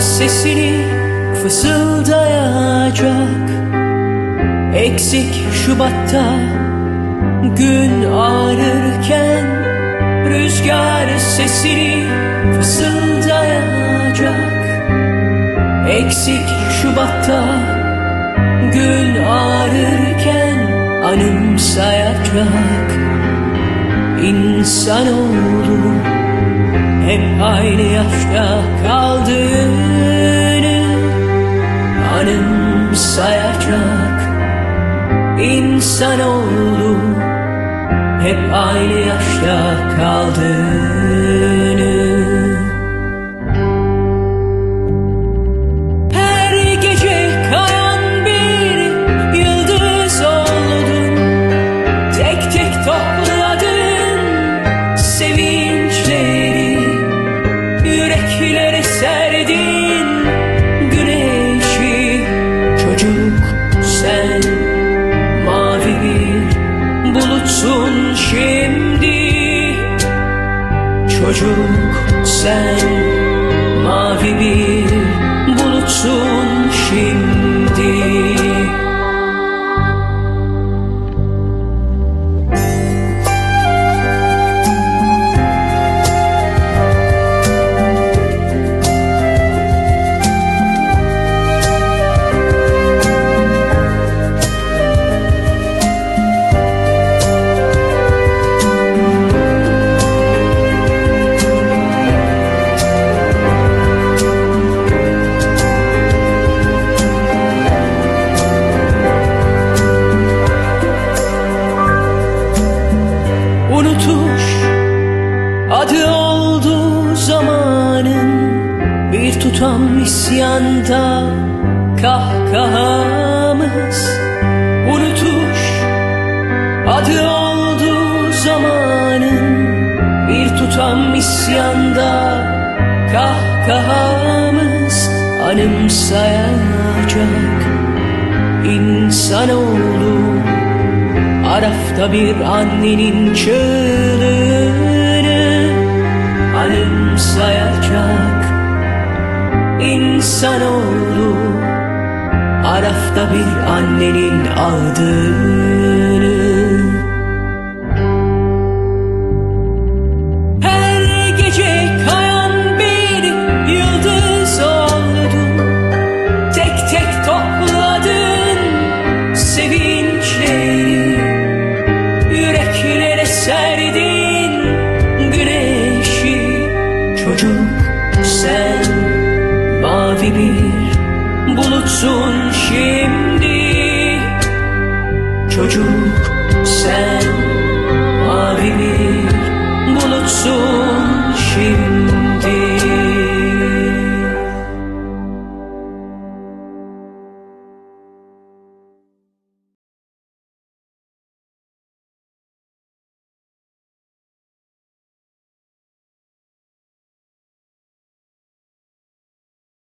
Sesini fısıldayacak Eksik Şubat'ta gün ağrırken Rüzgar sesini fısıldayacak Eksik Şubat'ta gün ağrırken Anımsayacak. İnsanoğlu hep aynı yaşta kaldığını anımsayacak İnsanoğlu hep aynı yaşta kaldığını bulutsun şimdi. Çocuk sen mavi bir Adı oldu zamanın Bir tutam isyanda. Kahkahamız Unutuş Adı oldu zamanın Bir tutam isyanda. Kahkahamız Anımsayacak insanoğlu Arafta bir annenin çığlığını Anımsayacak insanoğlu Arafta bir annenin ağladığını mavi bir bulutsun şimdi. Çocuk